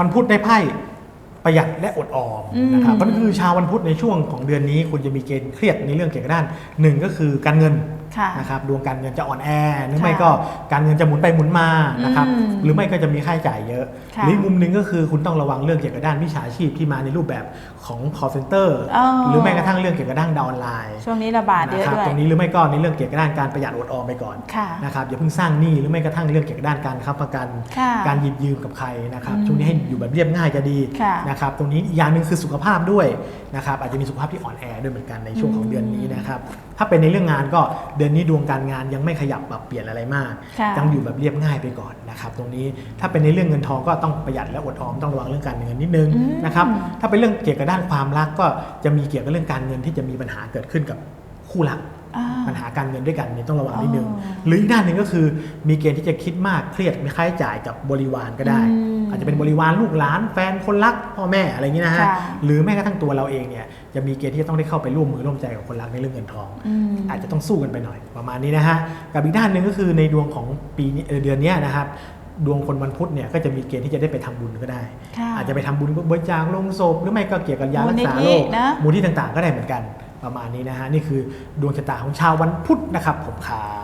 วันพุธได้ไพ่ประหยัดและอดออมอืมนะครับเพราะนั่นคือชาววันพุธในช่วงของเดือนนี้คุณจะมีเกณฑ์เครียดในเรื่องเกี่ยวกับด้านหนึ่งก็คือการเงินค่ะ นะครับดวงการเงินจะอ่อนแอหรือค่ะไม่ก็การเงินจะหมุนไปหมุนมานะครับอืมหรือไม่ก็จะมีค่าใช้จ่ายเยอะค่ะหรืออีกมุมหนึ่งก็คือคุณต้องระวังเรื่องเกี่ยวกับด้านวิชาชีพที่มาในรูปแบบของ call center อ๋อหรือแม้กระทั่งเรื่องเกี่ยวกับด้านดาวน์ไลน์ช่วงนี้ระบาดเยอะนะครับด้วยตรงนี้หรือไม่ก็ในเรื่องเกี่ยวกับด้านการประหยัดอดออมไปก่อนค่ะนะครับอย่าเพิ่งสร้างหนี้หรือไม่กระทั่งเรื่องเกี่ยวกับด้านการค้ำประกันค่ะการหยิบยืมกับใครนะครับอืมช่วงนี้ให้อยู่แบบเรียบง่ายจะดีค่ะนะครับตรงนี้อีกอย่างหนึ่งคือสุขภาพด้วยนะครับอาจจะมีสุขภาพที่อ่อนแอด้วยเหมือนกันในช่วงของเดือนนี้นะครับถ้าเป็นในเรื่องงานก็เดือนนี้ดวงการงานยังไม่ขยับปรับเปลี่ยนอะไรมากค่ะยังอยู่แบบเรียบง่ายไปก่อนนะครับตรงนี้ถ้าเป็นในเรื่องเงินทองก็ต้องประหยัดและอดออมต้องระวังเรื่องการเงินนิดนึงอืมนะครับถ้าเป็นเรื่องเกี่ยวกับด้านความรักก็จะมีเกี่ยวกับเรื่องการเงินที่จะมีปัญหาเกิดขึ้นกับคู่รักอ่าปัญหาการเงินด้วยกันนี่ต้องระวังนิดนึงอ๋อหรืออีกด้านหนึ่งก็คือมีเกณฑ์ที่จะคิดมากเครียดมีค่าใช้จ่ายกับบริวารก็ได้ อืมอาจจะเป็นบริวารลูกหลานแฟนคนรักพ่อแม่อะไรอย่างนี้นะฮะค่ะหรือแม้กระทั่งตัวเราเองเนี่ยจะมีเกณฑ์ที่จะต้องได้เข้าไปร่วมมือร่วมใจกับคนรักในเรื่องเงินทองอืมอาจจะต้องสู้กันไปหน่อยประมาณนี้นะฮะกับอีกด้านหนึ่งก็คือในดวงของปีนี้เอ่อเดือนเนี้ยนะครับดวงคนวันพุธเนี่ยก็จะมีเกณฑ์ที่จะได้ไปทำบุญก็ได้ค่ะอาจจะไปทำบุญบริจาคลงศพหรือไม่ก็เกี่ยวกับยารักษาโรคมูลนิธินะมูลที่ต่างๆ ก็ได้เหมือนกันประมาณนี้นะฮะนี่คือดวงชะตาของชาววันพุธนะครับผมครับ